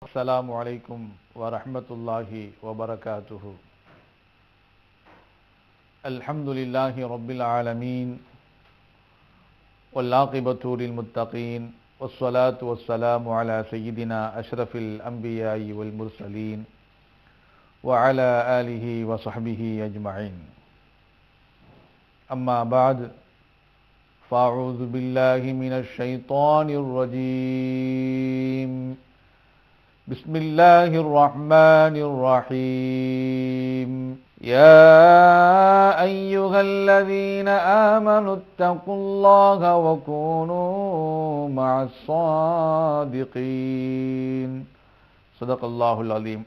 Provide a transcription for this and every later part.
السلام عليكم ورحمة الله وبركاته. الحمد لله رب العالمين والعاقبة للمتقين والصلاة والسلام على سيدنا أشرف الأنبياء والمرسلين وعلى آله وصحبه أجمعين. أما بعد فأعوذ بالله من الشيطان الرجيم. بسم الله الرحمن الرحيم يا أيها الذين آمنوا اتقوا الله وكونوا مع الصادقين صدق الله العظيم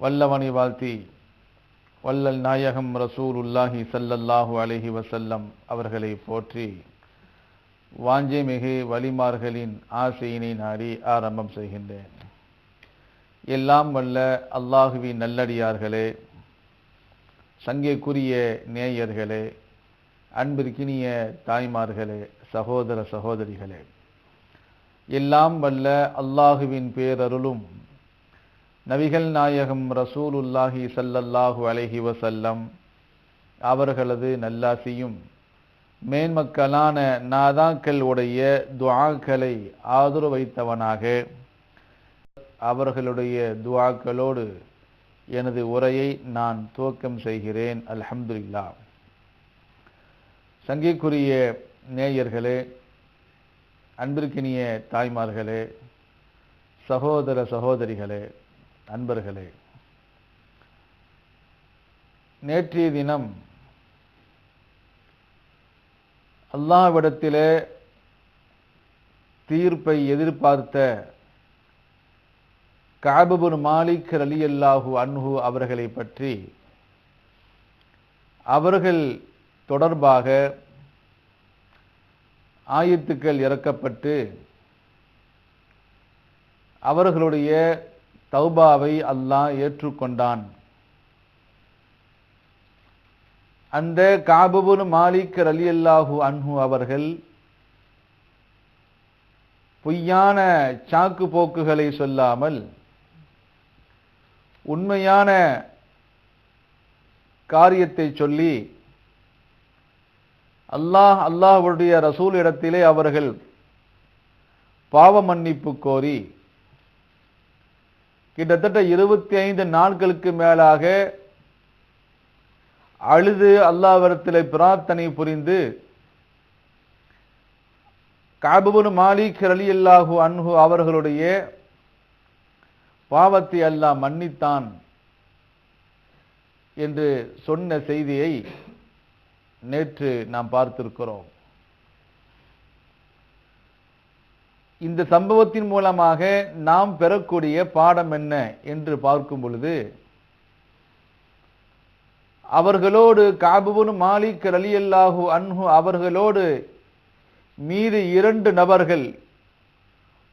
வல்லவனை வாழ்த்தி வல்லல் நாயகம் ரசூலுல்லாஹி ஸல்லல்லாஹு அலைஹி வஸல்லம் அவர்களை போற்றி வாஞ்சைமிகு வலிமார்களின் ஆசையினை நாடி ஆரம்பம் செய்கின்றேன். எல்லாம் வல்ல அல்லாஹுவின் நல்லடியார்களே சங்கைக்குரிய நேயர்களே அன்பிற்கினிய தாய்மார்களே சகோதர சகோதரிகளே எல்லாம் வல்ல அல்லாஹுவின் பேரருளும் நபிகள் நாயகம் ரசூலுல்லாஹி சல்லல்லாஹு அலஹி வசல்லம் அவர்களது நல்லாசியும் மேன்மக்களான நாதாக்கள் உடைய துவாக்களை ஆதரவு வைத்தவனாக அவர்களுடைய துவாக்களோடு எனது உரையை நான் துவக்கம் செய்கிறேன். அல்ஹம்துலில்லா சங்கிக்குரிய நேயர்களே அன்பிற்கினிய தாய்மார்களே சகோதர சகோதரிகளே அன்பர்களே. நேற்றைய தினம் அல்லாவிடத்திலே தீர்ப்பை எதிர்பார்த்த காபபுன் மாலிக் அலி அல்லாஹூ அன்ஹு அவர்களை பற்றி அவர்கள் தொடர்பாக ஆயத்துக்கள் இறக்கப்பட்டு அவர்களுடைய தௌபாவை அல்லாஹ் ஏற்றுக்கொண்டான். அந்த காபுபுன் மாலிக் அலி அல்லாஹு அன்ஹு அவர்கள் பொய்யான சாக்கு போக்குகளை சொல்லாமல் உண்மையான காரியத்தை சொல்லி அல்லாஹ் அல்லாஹுடைய ரசூல் இடத்திலே அவர்கள் பாவ மன்னிப்பு கோரி கிட்டத்தட்ட இருபத்தி ஐந்து நாட்களுக்கு மேலாக அழுது அல்லாவரத்தில் பிரார்த்தனை புரிந்து காபுபுன் மாலிக் அலி அல்லாஹு அன்ஹு அவர்களுடைய பாவத்தை அல்லாஹ் மன்னித்தான் என்று சொன்ன செய்தியை நேற்று நாம் பார்த்திருக்கிறோம். இந்த சம்பவத்தின் மூலமாக நாம் பெறக்கூடிய பாடம் என்ன என்று பார்க்கும் பொழுது அவர்களோடு காபுபுன் மாலிக் அலி அல்லாஹு அன்ஹு அவர்களோடு மீது இரண்டு நபர்கள்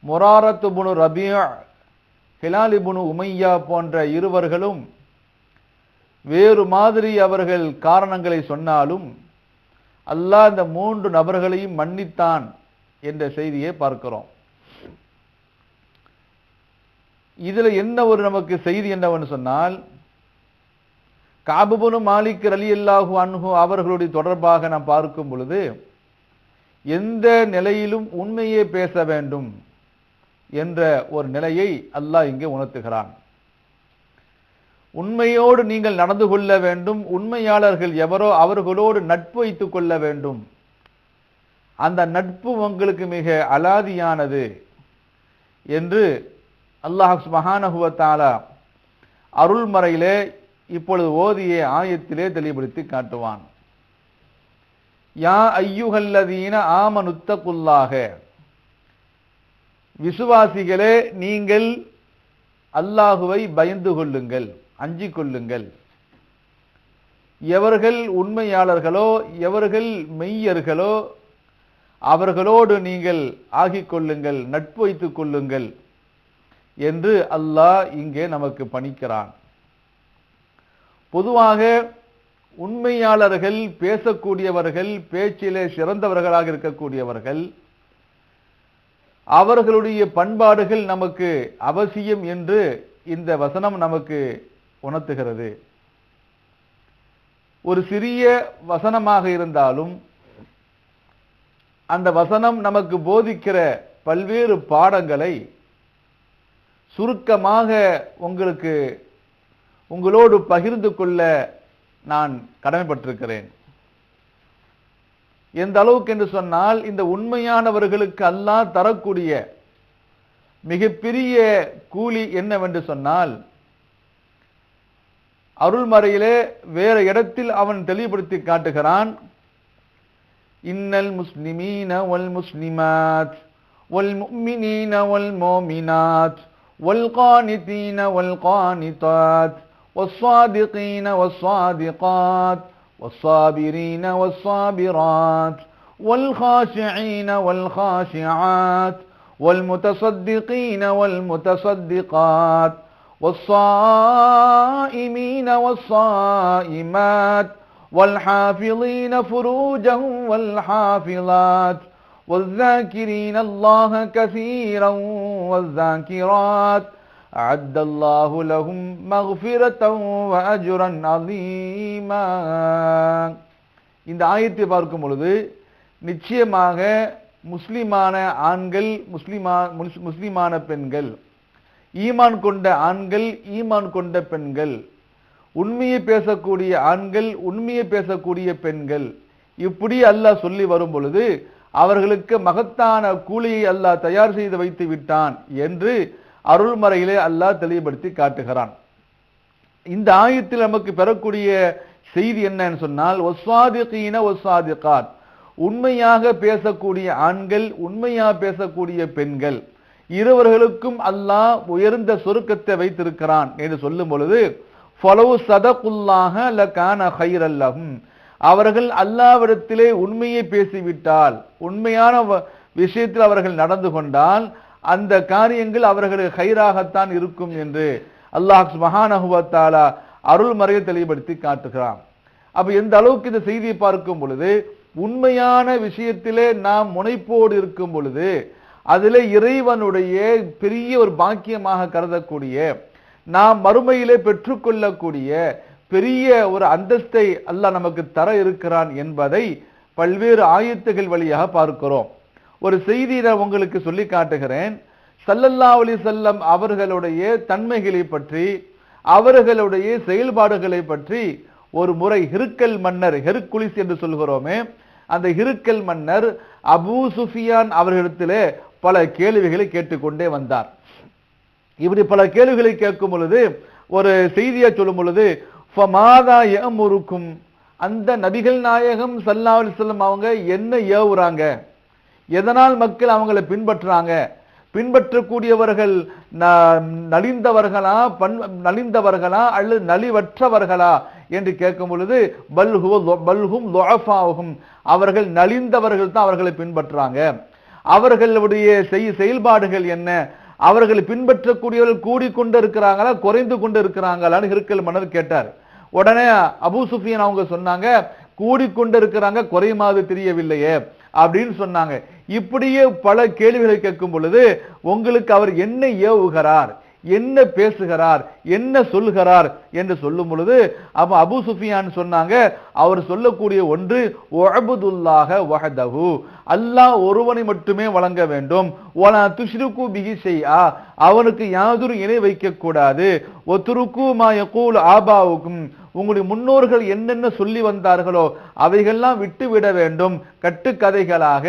மொராரத்து புனு ரபியா ஹிலாலிபுனு உமையா போன்ற இருவர்களும் வேறு மாதிரி அவர்கள் காரணங்களை சொன்னாலும் அல்லாஹ் இந்த மூன்று நபர்களையும் மன்னித்தான் என்ற செய்தியை பார்க்கிறோம். இதில் என்ன ஒரு நமக்கு செய்தி என்னவென்று சொன்னால் காபுபுனு மாலிக் அலி அல்லாஹு அன்ஹு அவர்களுடைய தொடர்பாக நாம் பார்க்கும் பொழுது எந்த நிலையிலும் உண்மையே பேச வேண்டும் என்ற ஒரு நிலையை அல்லாஹ் இங்கே உணர்த்துகிறான். உண்மையோடு நீங்கள் நடந்து கொள்ள வேண்டும் உண்மையாளர்கள் எவரோ அவர்களோடு நட்பு வைத்துக் கொள்ள வேண்டும். அந்த நட்பு உங்களுக்கு மிக அலாதியானது என்று அல்லாஹ் மகானகுவத்தாலா அருள்மறையிலே இப்பொழுது ஓதிய ஆயத்திலே தெளிவுபடுத்தி காட்டுவான். யா ஐயுகல்லதீன ஆமனுத்தகுல்லாக. விசுவாசிகளே நீங்கள் அல்லாஹுவை பயந்து கொள்ளுங்கள் அஞ்சிக் கொள்ளுங்கள். எவர்கள் உண்மையாளர்களோ எவர்கள் மெய்யர்களோ அவர்களோடு நீங்கள் ஆகிக் கொள்ளுங்கள் நட்பு வைத்துக் கொள்ளுங்கள் என்று அல்லாஹ் இங்கே நமக்கு பணிக்கிறான். பொதுவாக உண்மையாளர்கள் பேசக்கூடியவர்கள் பேச்சிலே சிறந்தவர்களாக இருக்கக்கூடியவர்கள் அவர்களுடைய பண்பாடுகள் நமக்கு அவசியம் என்று இந்த வசனம் நமக்கு உணர்த்துகிறது. ஒரு சிறிய வசனமாக இருந்தாலும் அந்த வசனம் நமக்கு போதிக்கிற பல்வேறு பாடங்களை சுருக்கமாக உங்களுக்கு உங்களோடு பகிர்ந்து கொள்ள நான் கடமைப்பட்டிருக்கிறேன். எந்த அளவுக்கு என்று சொன்னால் இந்த உண்மையானவர்களுக்கு அல்லாஹ் தரக்கூடிய மிகப்பெரிய கூலி என்னவென்று சொன்னால் அருள்மறையிலே வேற இடத்தில் அவன் தெளிவுபடுத்தி காட்டுகிறான். இன்னல் முஸ்லிமீன வல் முஸ்லிமாத் ஒல் முஃமினீன வல் மோமினாத் ஒல் காணித்தீன ஒல் காணித்தாத் والصادقين والصادقات والصابرين والصابرات والخاشعين والخاشعات والمتصدقين والمتصدقات والصائمين والصائمات والحافظين فروجهم والحافظات والذاكرين الله كثيرا والذاكرات أعد الله لهم مغفرة وأجرا عظيما இந்த ஆயத்தை பார்க்கும் பொழுது நிச்சயமாக முஸ்லிமான ஆண்கள் முஸ்லிமா முஸ்- முஸ்லிமான பெண்கள் ஈமான் கொண்ட ஆண்கள் ஈமான் கொண்ட பெண்கள் உண்மையை பேசக்கூடிய ஆண்கள் உண்மையை பேசக்கூடிய பெண்கள் இப்படி அல்லாஹ் சொல்லி வரும் பொழுது அவர்களுக்கு மகத்தான கூலியை அல்லாஹ் தயார் செய்து வைத்து விட்டான் என்று அருள்மறையிலே அல்லாஹ் தெளிவுபடுத்தி காட்டுகிறான். இந்த ஆயத்தில் நமக்கு பெறக்கூடிய செய்தி என்னன்னு சொன்னால் ஒஸ்வாதிகீன ஒஸ்வாதிகாத் உண்மையாக பேசக்கூடிய ஆண்கள் உண்மையாக பேசக்கூடிய பெண்கள் இருவர்களுக்கும் அல்லாஹ் உயர்ந்த சொருக்கத்தை வைத்திருக்கிறான் என்று சொல்லும் பொழுது ஃபலவு சதகுல்லாக லகான ஹைரல்லஹும். அவர்கள் அல்லாவிடத்திலே உண்மையை பேசிவிட்டால் உண்மையான வ- விஷயத்தில் அவர்கள் நடந்து கொண்டால் அந்த காரியங்கள் அவர்களுக்கு ஹைராகத்தான் இருக்கும் என்று அல்லாஹ் மகானகுவத்தாலா அருள்மறையை தெளிவுபடுத்தி காட்டுகிறான். அப்ப எந்த அளவுக்கு இந்த செய்தியை பார்க்கும் பொழுது உண்மையான விஷயத்திலே நாம் முனைப்போடு இருக்கும் பொழுது அதிலே இறைவனுடைய பெரிய ஒரு பாக்கியமாக கருதக்கூடிய நாம் மறுமையிலே பெற்றுக்கொள்ளக்கூடிய பெரிய ஒரு அந்தஸ்தை அல்லாஹ் நமக்கு தர இருக்கிறான் என்பதை பல்வேறு ஆயத்துகள் வழியாக பார்க்கிறோம். ஒரு செய்தியை நான் உங்களுக்கு சொல்லி காட்டுகிறேன். சல்லல்லா அலி செல்லம் அவர்களுடைய தன்மைகளை பற்றி அவர்களுடைய செயல்பாடுகளை பற்றி ஒரு முறை ஹிருக்கல் மன்னர் ஹெருக்குலிஸ் என்று சொல்கிறோமே அந்த ஹிருக்கல் மன்னர் அபு சுஃபியான் அவர்களிடத்திலே பல கேள்விகளை கேட்டுக்கொண்டே வந்தார். இப்படி பல கேள்விகளை கேட்கும் பொழுது ஒரு செய்தியை சொல்லும் பொழுது ஃபமாதா யமுருக்கும் அந்த நபிகள் நாயகம் சல்லா அலைஹி அவங்க என்ன ஏவுறாங்க? எதனால் மக்கள் அவங்களை பின்பற்றுறாங்க? பின்பற்றக்கூடியவர்கள் ந- நலிந்தவர்களா பண் நலிந்தவர்களா அல்லது நலிவற்றவர்களா என்று கேட்கும் பொழுது பல்ஹு பல்ஹும் அவர்கள் நலிந்தவர்கள் தான் அவர்களை பின்பற்றுறாங்க அவர்களுடைய செய் செயல்பாடுகள் என்ன? அவர்களை பின்பற்றக்கூடியவர்கள் கூடிக்கொண்டு இருக்கிறாங்களா குறைந்து கொண்டு இருக்கிறாங்களான்னு ஹிருக்கல் மன்னர் கேட்டார். உடனே அபு சுஃபியன் அவங்க சொன்னாங்க கூடிக்கொண்டு இருக்கிறாங்க குறையுமாது தெரியவில்லையே. அப்படின்னு சொன்னாங்க. இப்படியே பல கேள்விகளை கேட்கும் பொழுது உங்களுக்கு அவர் என்ன ஏவுகிறார் என்ன பேசுகிறார் என்ன சொல்கிறார் என்று சொல்லும் பொழுது அப்ப அபு சுஃபியான் சொன்னாங்க அவர் சொல்லக்கூடிய ஒன்று ஒஅபுதுல்லாஹ வஹதஹு. அல்லாஹ் ஒருவனை மட்டுமே வழங்க வேண்டும். ஒலா துஷ்ருக்கு பிகி செய்யா அவனுக்கு யாதொரு இணை வைக்கக்கூடாது ஒத்துருக்கு மா யகூல் ஆபாவுக்கும். உங்களுடைய முன்னோர்கள் என்னென்ன சொல்லி வந்தார்களோ அவைகள்லாம் விட்டு விட வேண்டும். கட்டுக்கதைகளாக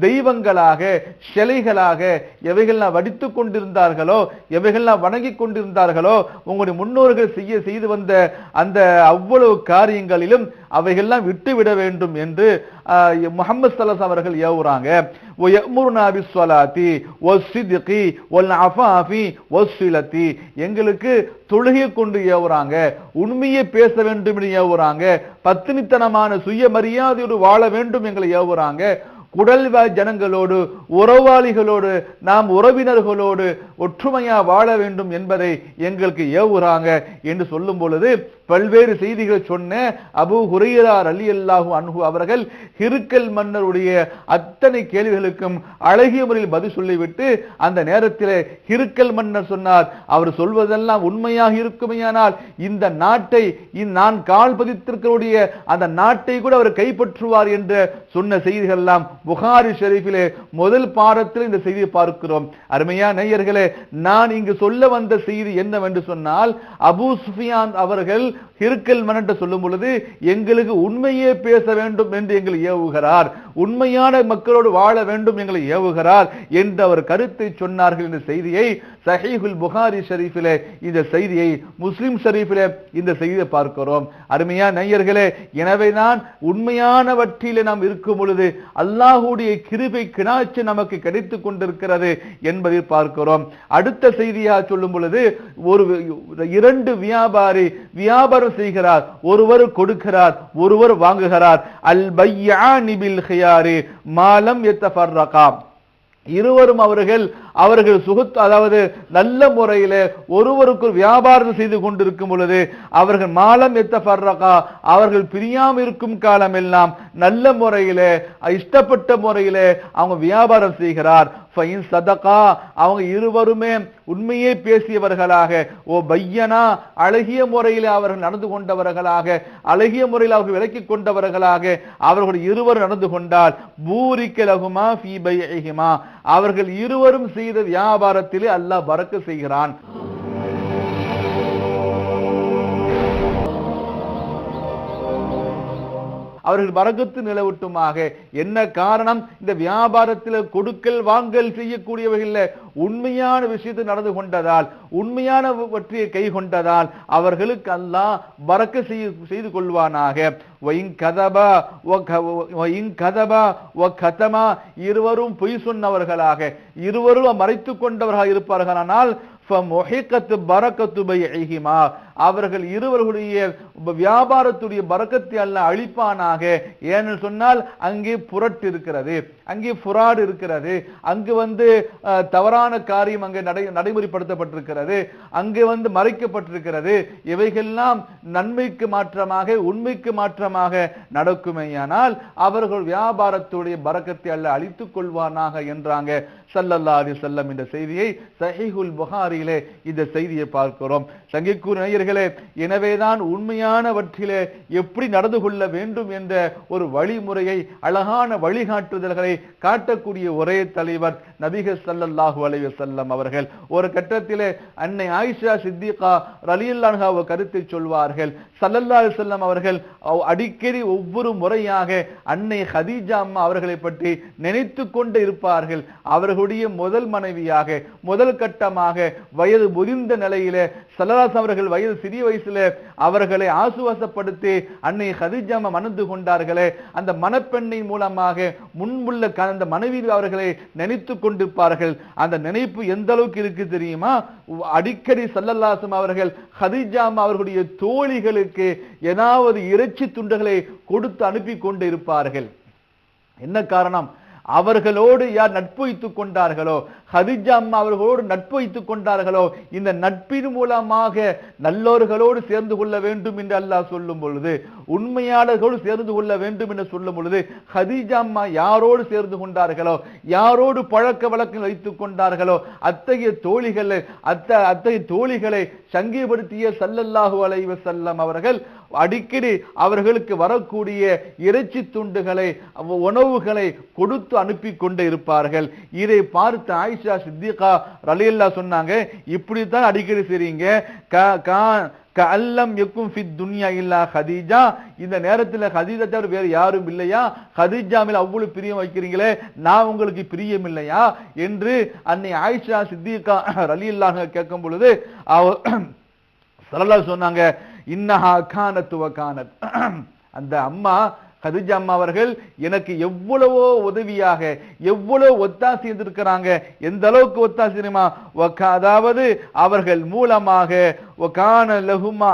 தெய்வங்களாக சிலைகளாக எவைகள்லாம் வடித்து கொண்டிருந்தார்களோ எவைகள்லாம் வணங்கி கொண்டிருந்தார்களோ உங்களுடைய முன்னோர்கள் செய்ய செய்து வந்த அந்த அவ்வளவு காரியங்களிலும் அவைகள்லாம் விட்டுவிட வேண்டும் என்று முகமது சலஸ் அவர்கள் ஏவுறாங்க. எங்களுக்கு தொழுகை கொண்டு ஏவுறாங்க உண்மையை பேச வேண்டும் என்று ஏவுறாங்க பத்தினித்தனமான சுயமரியாதையோடு வாழ வேண்டும் எங்களை ஏவுறாங்க. குடல்வாய் ஜனங்களோடு உறவாளிகளோடு நாம் உறவினர்களோடு ஒற்றுமையா வாழ வேண்டும் என்பதை எங்களுக்கு ஏவுறாங்க என்று சொல்லும் பொழுது பல்வேறு செய்திகள் சொன்ன அபு ஹுரையரார் அலி அல்லாஹு அன்ஹு அவர்கள் ஹிருக்கல் மன்னருடைய அத்தனை கேள்விகளுக்கும் அழகிய முறையில் பதில் சொல்லிவிட்டு அந்த நேரத்தில் ஹிருக்கல் மன்னர் சொன்னார். அவர் சொல்வதெல்லாம் உண்மையாக இருக்குமையானால் இந்த நாட்டை நான் கால் பதித்திருக்கக்கூடிய அந்த நாட்டை கூட அவர் கைப்பற்றுவார் என்று சொன்ன செய்திகள் எல்லாம் புகாரி ஷெரீஃபிலே முதல் பாடத்தில் இந்த செய்தியை பார்க்கிறோம். அருமையா நேயர்களே நான் இங்கு சொல்ல வந்த செய்தி என்னவென்று சொன்னால் அபு சுஃபியான் அவர்கள் ஹிருக்கல் மன்னன் சொல்லும் பொழுது எங்களுக்கு உண்மையே பேச வேண்டும் என்று எங்களை ஏவுகிறார். உண்மையான மக்களோடு வாழ வேண்டும் எங்களை ஏவுகிறார் என்று அவர் கருத்தை சொன்னார்கள். என்ற செய்தியை சஹீஹுல் புகாரி ஷரீஃபிலே இந்த செய்தியை முஸ்லிம் ஷரீஃபிலே இந்த செய்தியை பார்க்கிறோம். அருமையா நேயர்களே எனவேதான் உண்மையானவற்றிலே நாம் இருக்கும் பொழுது அல்லாஹுடைய கிருபை கிணாச்சு நமக்கு கிடைத்துக் கொண்டிருக்கிறது என்பதை பார்க்கிறோம். அடுத்த செய்தியா சொல்லும் பொழுது ஒரு இரண்டு வியாபாரி வியாபாரம் செய்கிறார் ஒருவர் கொடுக்கிறார் ஒருவர் வாங்குகிறார். அல் பையானி பில் ஹியாரி மாலம் எத்தஃபர்ரகா. இருவரும் அவர்கள் அவர்கள் சுகத் அதாவது நல்ல முறையில ஒருவருக்கு வியாபாரம் செய்து கொண்டிருக்கும் பொழுது அவர்கள் மாலம் எத்த பர்றகா அவர்கள் பிரியாம இருக்கும் காலம் எல்லாம் நல்ல முறையில இஷ்டப்பட்ட முறையில அவங்க வியாபாரம் செய்கிறார். ஃபைன் சதகா அவங்க இருவருமே உண்மையே பேசியவர்களாக ஓ பையனா அழகிய முறையில் அவர்கள் நடந்து கொண்டவர்களாக அழகிய முறையில் அவர்கள் விலக்கி கொண்டவர்களாக அவர்கள் இருவர் நடந்து கொண்டால் பூரிக்கலகுமா லகுமா பைஹிமா அவர்கள் இருவரும் செய்த வியாபாரத்திலே அல்லாஹ் பறக்க செய்கிறான். அவர்கள் வரகத்து நிலவட்டுமாக. என்ன காரணம்? இந்த வியாபாரத்தில் கொடுக்கல் வாங்கல் செய்யக்கூடியவர்கள் உண்மையான விஷயத்தில் நடந்து கொண்டதால் உண்மையான வற்றியை கை கொண்டதால் அவர்களுக்கு அல்லாஹ் வரக்க செய்து கொள்வானாக. கதமா. இருவரும் பொய் சொன்னவர்களாக. இருவரும் மறைத்து கொண்டவர்களாக இருப்பார்களானால் அவர்கள் இருவர்களுடைய வியாபாரத்துடைய பறக்கத்தை அல்ல அழிப்பானாக. ஏன்னு சொன்னால் அங்கே புரட்டு இருக்கிறது அங்கே புராடு இருக்கிறது அங்கு வந்து தவறான காரியம் அங்கே நடை நடைமுறைப்படுத்தப்பட்டிருக்கிறது அங்கே வந்து மறைக்கப்பட்டிருக்கிறது. இவைகள்லாம் நன்மைக்கு மாற்றமாக உண்மைக்கு மாற்றமாக நடக்குமேயானால் அவர்கள் வியாபாரத்துடைய பறக்கத்தை அல்ல அழித்துக் கொள்வானாக என்றாங்க. சல்லல்லா அலி செல்லம் இந்த செய்தியை சஹிஹுல் புகாரியிலே இந்த செய்தியை பார்க்கிறோம். சங்கிக்கூர் நேயர்களே எனவேதான் உண்மையானவற்றிலே எப்படி நடந்து கொள்ள வேண்டும் என்ற ஒரு வழிமுறையை அழகான வழிகாட்டுதல்களை காட்டக்கூடிய ஒரே தலைவர் நபிக சல்லல்லாஹு அலைய செல்லம் அவர்கள் ஒரு கட்டத்திலே அன்னை ஆயிஷா சித்திகா ரலியல்லாஹு கருத்தை சொல்வார்கள். சல்லல்லா செல்லம் அவர்கள் அடிக்கடி ஒவ்வொரு முறையாக அன்னை ஹதீஜா அம்மா அவர்களை பற்றி நினைத்து கொண்டு இருப்பார்கள். அவர்களுடைய முதல் மனைவியாக முதல் கட்டமாக வயது முதிர்ந்த நிலையிலே சல்லல்லாஸ் அவர்கள் வயது சிறிய வயசுல அவர்களை ஆசுவாசப்படுத்தி அன்னை ஹதிஜாம மணந்து கொண்டார்களே. அந்த மணப்பெண்ணின் மூலமாக முன்புள்ள அந்த மனைவி அவர்களை நினைத்து கொண்டு கொண்டிருப்பார்கள். அந்த நினைப்பு எந்த அளவுக்கு இருக்கு தெரியுமா? அடிக்கடி சல்லல்லாசம் அவர்கள் ஹதிஜாம் அவர்களுடைய தோழிகளுக்கு ஏதாவது இறைச்சி துண்டுகளை கொடுத்து அனுப்பி கொண்டு இருப்பார்கள் என்ன காரணம்? அவர்களோடு யார் நட்பு வைத்துக் கொண்டார்களோ ஹதிஜா அம்மா அவர்களோடு நட்பு வைத்துக் கொண்டார்களோ இந்த நட்பின் மூலமாக நல்லோர்களோடு சேர்ந்து கொள்ள வேண்டும் என்று அல்லாஹ் சொல்லும் பொழுது உண்மையாளர்களோடு சேர்ந்து கொள்ள வேண்டும் என்று சொல்லும் பொழுது ஹதிஜா அம்மா யாரோடு சேர்ந்து கொண்டார்களோ யாரோடு பழக்க வழக்கம் வைத்துக் கொண்டார்களோ அத்தகைய தோழிகளை அத்த அத்தகைய தோழிகளை சங்கீபடுத்திய சல்லல்லாஹு அலைவ செல்லம் அவர்கள் அடிக்கடி அவர்களுக்கு வரக்கூடிய இறைச்சி துண்டுகளை உணவுகளை கொடுத்து அனுப்பி கொண்டு இருப்பார்கள். இதை பார்த்து ஆயிஷா சித்திகா ரலியல்லா சொன்னாங்க இப்படித்தான் அடிக்கடி செய்றீங்க. கல்லம் எக்கும் ஃபித் துன்யா இல்லா ஹதீஜா. இந்த நேரத்தில் ஹதீஜா தவிர வேறு யாரும் இல்லையா? ஹதீஜா மேல அவ்வளவு பிரியம் வைக்கிறீங்களே நான் உங்களுக்கு பிரியம் இல்லையா? என்று அன்னை ஆயிஷா சித்திகா ரலியல்லாக கேட்கும் பொழுது அவ சல்லல்லா சொன்னாங்க இன்னஹா கானத் கானத். அந்த அம்மா கதிஜா அம்மா அவர்கள் எனக்கு எவ்வளவோ உதவியாக எவ்வளவு ஒத்தாசி இருந்திருக்கிறாங்க எந்த அளவுக்கு ஒத்தாசி தெரியுமா? அதாவது அவர்கள் மூலமாக ஒக்கான லகுமா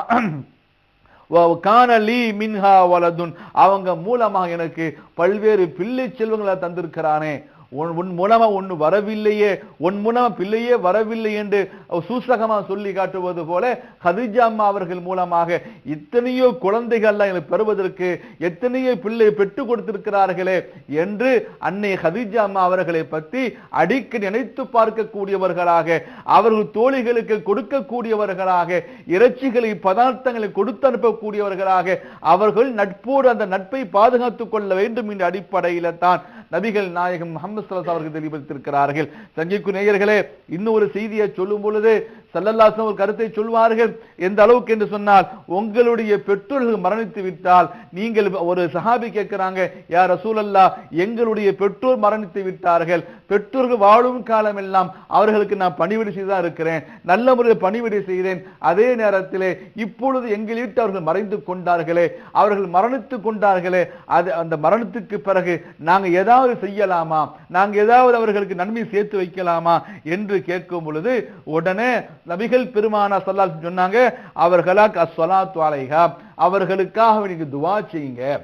காணலி மின்ஹா வலதுன் அவங்க மூலமாக எனக்கு பல்வேறு பிள்ளை செல்வங்களை தந்திருக்கிறானே. உன் உன் மூலமா ஒண்ணு வரவில்லையே உன் மூலமா பிள்ளையே வரவில்லை என்று சூசகமா சொல்லி காட்டுவது போல ஹதிஜா அம்மா அவர்கள் மூலமாக இத்தனையோ குழந்தைகள்லாம் பெறுவதற்கு எத்தனையோ பிள்ளை பெற்று கொடுத்திருக்கிறார்களே என்று அன்னை ஹதிஜா அம்மா அவர்களை பற்றி அடிக்கடி நினைத்து பார்க்கக்கூடியவர்களாக அவர்கள் தோழிகளுக்கு கொடுக்கக்கூடியவர்களாக இறைச்சிகளை பதார்த்தங்களை கொடுத்து அனுப்பக்கூடியவர்களாக அவர்கள் நட்போடு அந்த நட்பை பாதுகாத்துக் கொள்ள வேண்டும் என்ற அடிப்படையில் தான் நபிகள் நாயகம் முகமது சல்லல்லாஹு அவர்கள் தெளிவித்திருக்கிறார்கள் சங்கிக்கு நேயர்களே இன்னொரு செய்தியை சொல்லும் பொழுது சல்லல்லாசன் ஒரு கருத்தை சொல்வார்கள் எந்த அளவுக்கு என்று சொன்னால் உங்களுடைய பெற்றோர்கள் மரணித்து விட்டால் நீங்கள் ஒரு சஹாபி கேட்கிறாங்க யார் ரசூலல்லா எங்களுடைய பெற்றோர் மரணித்து விட்டார்கள். பெற்றோர்கள் வாழும் காலம் எல்லாம் அவர்களுக்கு நான் பணிவிடை செய்தான் இருக்கிறேன். நல்ல முறையில் பணிவிடை செய்கிறேன் அதே நேரத்திலே இப்பொழுது எங்கள் வீட்டு அவர்கள் மறைந்து கொண்டார்களே அவர்கள் மரணித்து கொண்டார்களே. அது அந்த மரணத்துக்கு பிறகு நாங்கள் ஏதாவது செய்யலாமா? நாங்கள் ஏதாவது அவர்களுக்கு நன்மை சேர்த்து வைக்கலாமா? என்று கேட்கும் பொழுது உடனே நபிகள் பெருமானா சல்லா சொன்னாங்க அவர்களாக் அஸ்வலாத்து துவாலைகா அவர்களுக்காக நீங்க துவா செய்யுங்க.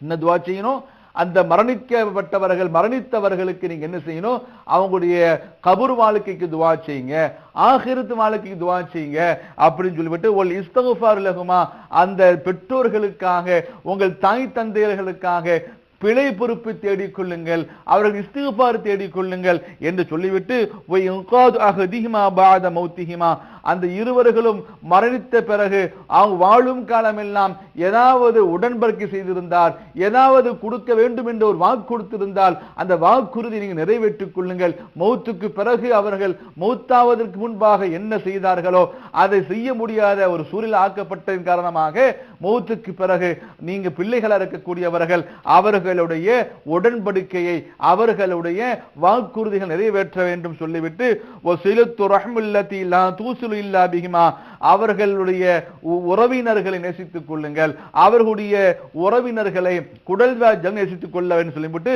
என்ன துவா செய்யணும்? அந்த மரணிக்கப்பட்டவர்கள் மரணித்தவர்களுக்கு நீங்க என்ன செய்யணும்? அவங்களுடைய கபூர் வாழ்க்கைக்கு துவா செய்யுங்க. ஆகிருத்து வாழ்க்கைக்கு துவா செய்யுங்க. அப்படின்னு சொல்லிவிட்டு ஒரு இஸ்தகுஃபார் லகுமா. அந்த பெற்றோர்களுக்காக உங்கள் தாய் தந்தையர்களுக்காக பிழை பொறுப்பு தேடிக்கொள்ளுங்கள் அவர்கள் இஸ்திகுபார் தேடிக்கொள்ளுங்கள் என்று சொல்லிவிட்டு மௌத்திஹிமா அந்த இருவர்களும் மரணித்த பிறகு அவங்க வாழும் காலமெல்லாம் ஏதாவது உடன்படிக்கை செய்திருந்தால் ஏதாவது கொடுக்க வேண்டும் என்று ஒரு வாக்கு கொடுத்திருந்தால் அந்த வாக்குறுதி நீங்கள் நிறைவேற்றிக் கொள்ளுங்கள். மௌத்துக்கு பிறகு அவர்கள் மௌத்தாவதற்கு முன்பாக என்ன செய்தார்களோ அதை செய்ய முடியாத ஒரு சூழல் ஆக்கப்பட்டதன் காரணமாக மௌத்துக்கு பிறகு நீங்க பிள்ளைகளாக இருக்கக்கூடியவர்கள் அவர்களுடைய உடன்படிக்கையை அவர்களுடைய வாக்குறுதிகள் நிறைவேற்ற வேண்டும் சொல்லிவிட்டு இல்லா பிகிமா அவர்களுடைய உறவினர்களை நேசித்துக் கொள்ளுங்கள். அவர்களுடைய உறவினர்களை குடல்வாஜல் நேசித்துக் கொள்ள வேண்டும் சொல்லிவிட்டு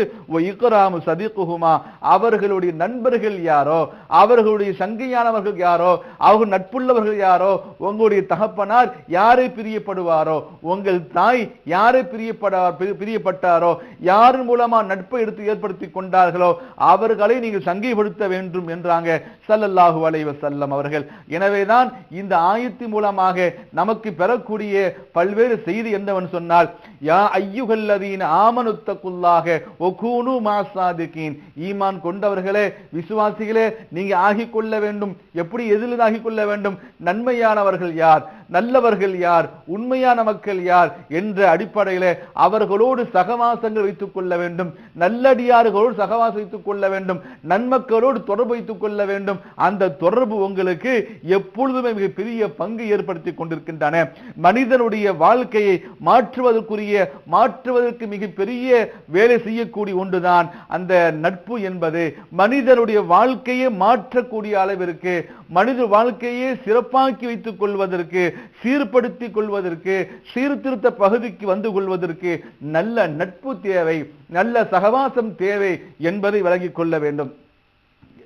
இக்கராமு சதிகுகுமா அவர்களுடைய நண்பர்கள் யாரோ அவர்களுடைய சங்கையானவர்கள் யாரோ அவர்கள் நட்புள்ளவர்கள் யாரோ உங்களுடைய தகப்பனார் யாரை பிரியப்படுவாரோ உங்கள் தாய் யாரை பிரியப்படார் பிரியப்பட்டாரோ யாரின் மூலமா நட்பை எடுத்து ஏற்படுத்தி கொண்டார்களோ அவர்களை நீங்கள் சங்கைப்படுத்த வேண்டும் என்றாங்க. சல்லல்லாஹு அலைவ செல்லம் அவர்கள். எனவே எனவேதான் இந்த ஆயத்தின் மூலமாக நமக்கு பெறக்கூடிய பல்வேறு செய்தி என்னவன் சொன்னால் யா ஐயுகல்லதீன் ஆமனுத்தக்குள்ளாக ஒகூனு மாசாதிகீன் ஈமான் கொண்டவர்களே விசுவாசிகளே நீங்க ஆகிக்கொள்ள வேண்டும். எப்படி எதில் ஆகிக் கொள்ள வேண்டும்? நன்மையானவர்கள் யார்? நல்லவர்கள் யார்? உண்மையான மக்கள் யார்? என்ற அடிப்படையில் அவர்களோடு சகவாசங்கள் வைத்துக் கொள்ள வேண்டும். நல்லடியார்களோடு சகவாசம் வைத்துக் கொள்ள வேண்டும். நன்மக்களோடு தொடர்பு வைத்துக் கொள்ள வேண்டும். அந்த தொடர்பு உங்களுக்கு எப்பொழுதுமே மிக பெரிய பங்கு ஏற்படுத்தி கொண்டிருக்கின்றன. மனிதனுடைய வாழ்க்கையை மாற்றுவதற்குரிய மாற்றுவதற்கு மிக பெரிய வேலை செய்யக்கூடிய ஒன்றுதான். அந்த நட்பு என்பது மனிதனுடைய வாழ்க்கையை மாற்றக்கூடிய அளவிற்கு மனித வாழ்க்கையை சிறப்பாக்கி வைத்துக் கொள்வதற்கு சீர்படுத்திக் கொள்வதற்கு சீர்திருத்த பகுதிக்கு வந்து கொள்வதற்கு நல்ல நட்பு தேவை நல்ல சகவாசம் தேவை என்பதை விலகிக் கொள்ள வேண்டும்.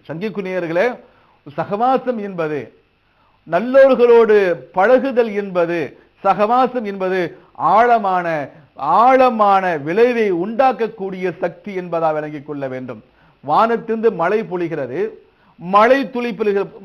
சங்கிக்குனியர்களே சகவாசம் என்பது நல்லோர்களோடு பழகுதல் என்பது சகவாசம் என்பது ஆழமான ஆழமான விளைவை உண்டாக்கக்கூடிய சக்தி என்பதா விளங்கிக் கொள்ள வேண்டும். வானத்திலிருந்து மழை பொழிகிறது மழை துளி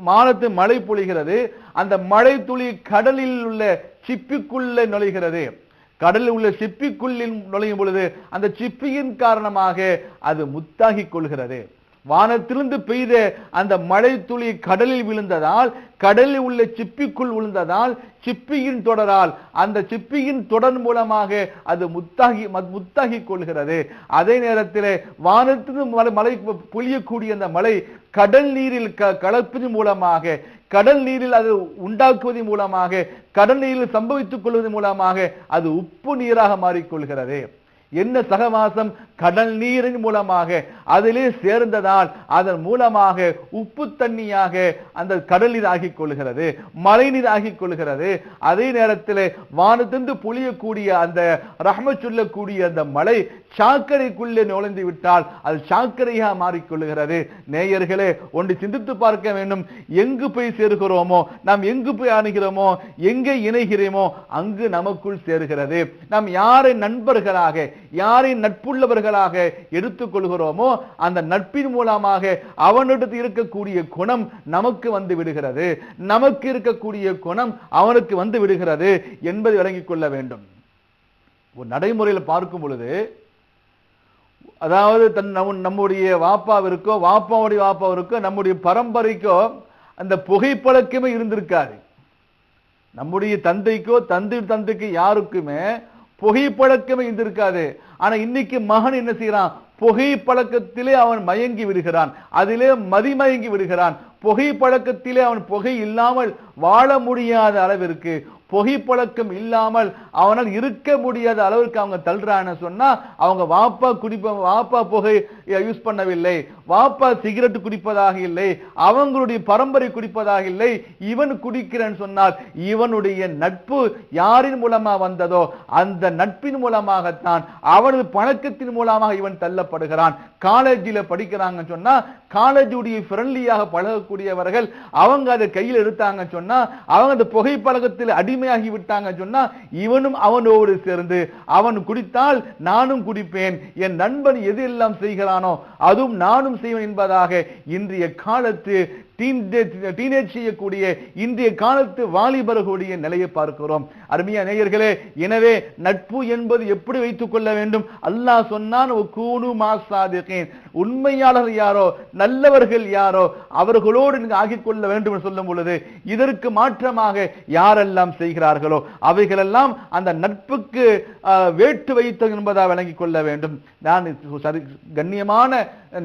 மானத்து மழை பொழிகிறது அந்த மழை துளி கடலில் உள்ள சிப்பிக்குள்ள நுழைகிறது. கடலில் உள்ள சிப்பிக்குள்ளில் நுழையும் பொழுது அந்த சிப்பியின் காரணமாக அது முத்தாகி கொள்கிறது. வானத்திலிருந்து பெய்த அந்த மழை துளி கடலில் விழுந்ததால் கடலில் உள்ள சிப்பிக்குள் விழுந்ததால் சிப்பியின் தொடரால் அந்த சிப்பியின் தொடர் மூலமாக அது முத்தாகி முத்தாகி கொள்கிறது. அதே நேரத்தில் வானத்திலிருந்து மலை மழை பொழியக்கூடிய அந்த மழை கடல் நீரில் க கலப்பது மூலமாக கடல் நீரில் அது உண்டாக்குவதன் மூலமாக கடல் நீரில் சம்பவித்துக் கொள்வதன் மூலமாக அது உப்பு நீராக மாறிக்கொள்கிறது. என்ன சகவாசம்? கடல் நீரின் மூலமாக. அதிலே சேர்ந்ததால் அதன் மூலமாக உப்பு தண்ணியாக அந்த கடல் நீராகிக் கொள்கிறது மழை நீராகிக் கொள்கிறது அதே நேரத்தில் வானத்திருந்து பொழியக்கூடிய அந்த ரஹ்ம சொல்லக்கூடிய அந்த மழை சாக்கடைக்குள்ளே நுழைந்து விட்டால் அது சாக்கடையாக மாறிக்கொள்கிறது நேயர்களே ஒன்று சிந்தித்து பார்க்க வேண்டும். எங்கு போய் சேர்கிறோமோ நாம் எங்கு போய் அணுகிறோமோ எங்கே இணைகிறோமோ அங்கு நமக்குள் சேர்கிறது. நாம் யாரை நண்பர்களாக யாரை நட்புள்ளவர்களாக எடுத்துக்கொள்கிறோமோ அந்த நட்பின் மூலமாக அவனிடத்து இருக்கக்கூடிய குணம் நமக்கு வந்து விடுகிறது. நமக்கு இருக்கக்கூடிய குணம் அவனுக்கு வந்து விடுகிறது என்பதை விளங்கிக் கொள்ள வேண்டும். ஒரு நடைமுறையில் பார்க்கும் பொழுது அதாவது தன் நம்முடைய வாப்பாவிற்கோ வாப்பாவுடைய வாப்பாவிற்கோ நம்முடைய பரம்பரைக்கோ அந்த புகைப்பழக்கமே இருந்திருக்காது. நம்முடைய தந்தைக்கோ தந்தை தந்தைக்கு யாருக்குமே புகைப்பழக்கமே இருந்திருக்காது. ஆனா இன்னைக்கு மகன் என்ன செய்யறான் புகை பழக்கத்திலே அவன் மயங்கி விடுகிறான். அதிலே மதிமயங்கி விடுகிறான். புகை பழக்கத்திலே அவன் புகை இல்லாமல் வாழ முடியாத அளவிற்கு புகைப்பழக்கம் இல்லாமல் அவனால் இருக்க முடியாத அளவிற்கு அவங்க தள்ளுறான்னு சொன்னா அவங்க வாப்பா குடிப்ப வாப்பா புகை யூஸ் பண்ணவில்லை. வாப்பா சிகரெட் குடிப்பதாக இல்லை. அவங்களுடைய பரம்பரை குடிப்பதாக இல்லை. இவன் குடிக்கிறேன்னு சொன்னால் இவனுடைய நட்பு யாரின் மூலமா வந்ததோ அந்த நட்பின் மூலமாகத்தான் அவனது பழக்கத்தின் மூலமாக இவன் தள்ளப்படுகிறான். காலேஜில் படிக்கிறாங்கன்னு சொன்னா காலேஜுடைய ஃப்ரெண்ட்லியாக பழகக்கூடியவர்கள் அவங்க அதை கையில் எடுத்தாங்கன்னு சொன்னா அவங்க அந்த புகைப்பழக்கத்தில் அடிமையாகி விட்டாங்க சொன்னா இவனும் அவனோடு சேர்ந்து அவன் குடித்தால் நானும் குடிப்பேன். என் நண்பன் எது எல்லாம் செய்கிறானோ அதுவும் நானும் செய்வேன் என்பதாக இன்றைய காலத்து டீனேஜ் செய்யக்கூடிய இன்றைய காலத்து வாலிபர்களுடைய நிலையை பார்க்கிறோம். அருமையா நேயர்களே எனவே நட்பு என்பது எப்படி வைத்துக் கொள்ள வேண்டும்? அல்லாஹ் சொன்னான் கூணு மாசாதிகேன் உண்மையாளர் யாரோ நல்லவர்கள் யாரோ அவர்களோடு நீங்கள் ஆகிக் கொள்ள வேண்டும் என்று சொல்லும் பொழுது இதற்கு மாற்றமாக யாரெல்லாம் செய்கிறார்களோ அவைகளெல்லாம் அந்த நட்புக்கு வேட்டு வைத்தது என்பதா விளங்கிக் கொள்ள வேண்டும். நான் கண்ணியமான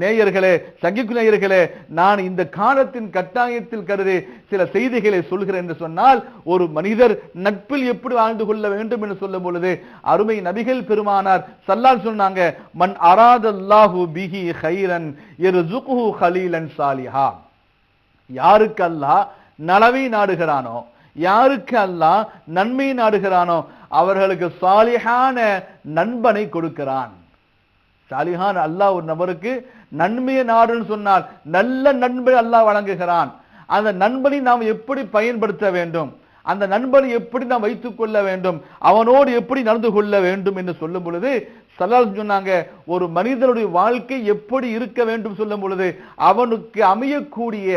நேயர்களே சங்கிக்கு நேயர்களே நான் இந்த காலத்தின் கட்டாயத்தில் கருதி சில செய்திகளை சொல்கிறேன் என்று சொன்னால் ஒரு மனிதர் நட்பில் எப்படி வாழ்ந்து கொள்ள வேண்டும் என்று சொல்லும் பொழுது அருமை நபிகள் பெருமானார் சல்லால் சொன்னாங்க மன் அராதல்லாஹு பிஹி ஹைரன் யர்சுகுஹு ஹலீலன் சாலிஹா. யாருக்கு அல்லாஹ் நலவை நாடுகிறானோ யாருக்கு அல்லாஹ் நன்மை நாடுகிறானோ அவர்களுக்கு சாலிஹான நண்பனை கொடுக்கிறான். சாலிஹான் அல்லாஹ் ஒரு நபருக்கு நன்மையை நாடுன்னு சொன்னால் நல்ல நண்பனை அல்லாஹ் வழங்குகிறான். அந்த நண்பனை நாம் எப்படி பயன்படுத்த வேண்டும்? அந்த நண்பனை எப்படி நாம் வைத்துக் கொள்ள வேண்டும்? அவனோடு எப்படி நடந்து கொள்ள வேண்டும் என்று சொல்லும் பொழுது சலால் சொன்னாங்க ஒரு மனிதனுடைய வாழ்க்கை எப்படி இருக்க வேண்டும் சொல்லும் பொழுது அவனுக்கு அமையக்கூடிய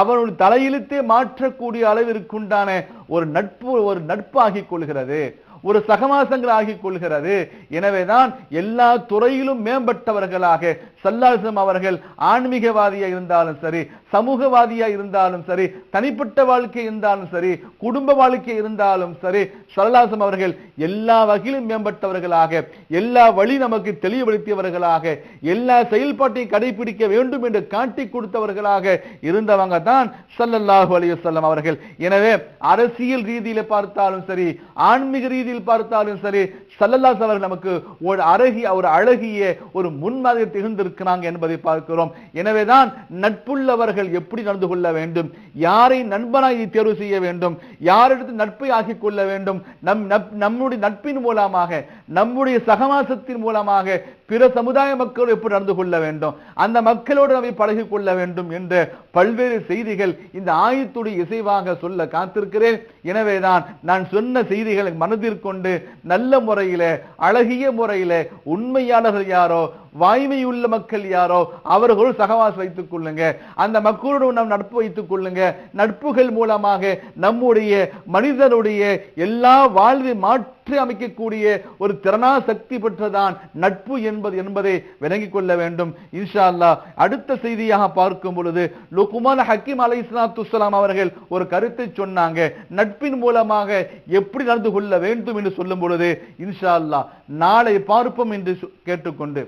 அவனுடைய தலையிலுத்தே மாற்றக்கூடிய அளவிற்குண்டான ஒரு நட்பு ஒரு நட்பாகிக் கொள்கிறது. ஒரு சகவாசங்கள் ஆகிக் கொள்கிறது. எனவேதான் எல்லா துறையிலும் மேம்பட்டவர்களாக சல்லாசம் அவர்கள் ஆன்மீகவாதியா இருந்தாலும் சரி சமூகவாதியா இருந்தாலும் சரி தனிப்பட்ட வாழ்க்கை இருந்தாலும் சரி குடும்ப வாழ்க்கை இருந்தாலும் சரி சல்லாசம் அவர்கள் எல்லா வகையிலும் மேம்பட்டவர்களாக எல்லா வழி நமக்கு தெளிவுபடுத்தியவர்களாக எல்லா செயல்பாட்டையும் கடைபிடிக்க வேண்டும் என்று காட்டி கொடுத்தவர்களாக இருந்தவங்க தான் சல்லல்லாஹு அலையுசல்லம் அவர்கள். எனவே அரசியல் ரீதியில பார்த்தாலும் சரி ஆன்மீக ரீதியில் பார்த்தாலும் சரி சல்லல்லாஸ் அவர்கள் நமக்கு ஒரு அழகிய ஒரு அழகிய ஒரு முன்மாதிரி திகழ்ந்திருக்கிறாங்க என்பதை பார்க்கிறோம். எனவேதான் நட்புள்ளவர்கள் எப்படி நடந்து கொள்ள வேண்டும் யாரை நண்பனாக தேர்வு செய்ய வேண்டும் யாரிடத்தில் நட்பை ஆக்கிக் கொள்ள வேண்டும் நம் நம்முடைய நட்பின் மூலமாக நம்முடைய சகவாசத்தின் மூலமாக பிற சமுதாய மக்கள் எப்படி நடந்து கொள்ள வேண்டும் அந்த மக்களோடு நம்மை பழகிக் கொள்ள வேண்டும் என்ற பல்வேறு செய்திகள் இந்த ஆயத்துடைய இசைவாக சொல்ல காத்திருக்கிறேன். எனவேதான் நான் சொன்ன செய்திகளை மனதிற்கு கொண்டு நல்ல முறையில அழகிய முறையில உண்மையாளர்கள் யாரோ வாய்மையுள்ள மக்கள் யாரோ அவர்கள் சகவாசம் வைத்துக் கொள்ளுங்க. அந்த மக்களோடு நாம் நட்பு வைத்துக் கொள்ளுங்க. நட்புகள் மூலமாக நம்முடைய மனிதனுடைய எல்லா வாழ்வை மாற்றி அமைக்கக்கூடிய ஒரு திறனா சக்தி பெற்றதான் நட்பு என்பது என்பதை விளங்கிக் கொள்ள வேண்டும். இன்ஷா அல்லாஹ் அடுத்த செய்தியாக பார்க்கும் பொழுது லுக்குமான ஹக்கீம் அலை இஸ்லாத்துலாம் அவர்கள் ஒரு கருத்தை சொன்னாங்க. நட்பின் மூலமாக எப்படி நடந்து கொள்ள வேண்டும் என்று சொல்லும் பொழுது இன்ஷா அல்லாஹ் நாளை பார்ப்போம் என்று கேட்டுக்கொண்டு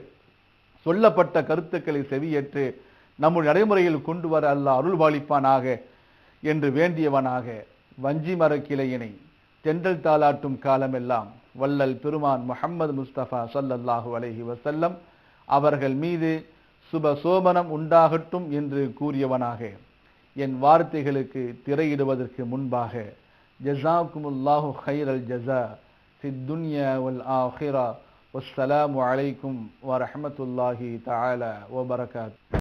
சொல்லப்பட்ட கருத்துக்களை செவியேற்று நம்முடைய நடைமுறையில் கொண்டு வர அல்லாஹ் அருள்பாலிப்பானாக என்று வேண்டியவனாக வஞ்சி மர கிளையினை தென்றல் தாளாட்டும் காலமெல்லாம் வல்லல் பெருமான் முஹம்மது முஸ்தபா சல்லல்லாஹு அலஹி வசல்லம் அவர்கள் மீது சுப சோபனம் உண்டாகட்டும் என்று கூறியவனாக. என் வார்த்தைகளுக்கு திரையிடுவதற்கு முன்பாக ஜசாக்குமுல்லாஹு ஹைரல் அல் ஜசா சித்துன்யா வல் ஆஹிரா. வஸ்ஸலாமு அலைக்கும் வரஹ்மத்துல்லாஹி தஆலா வபரகாத்.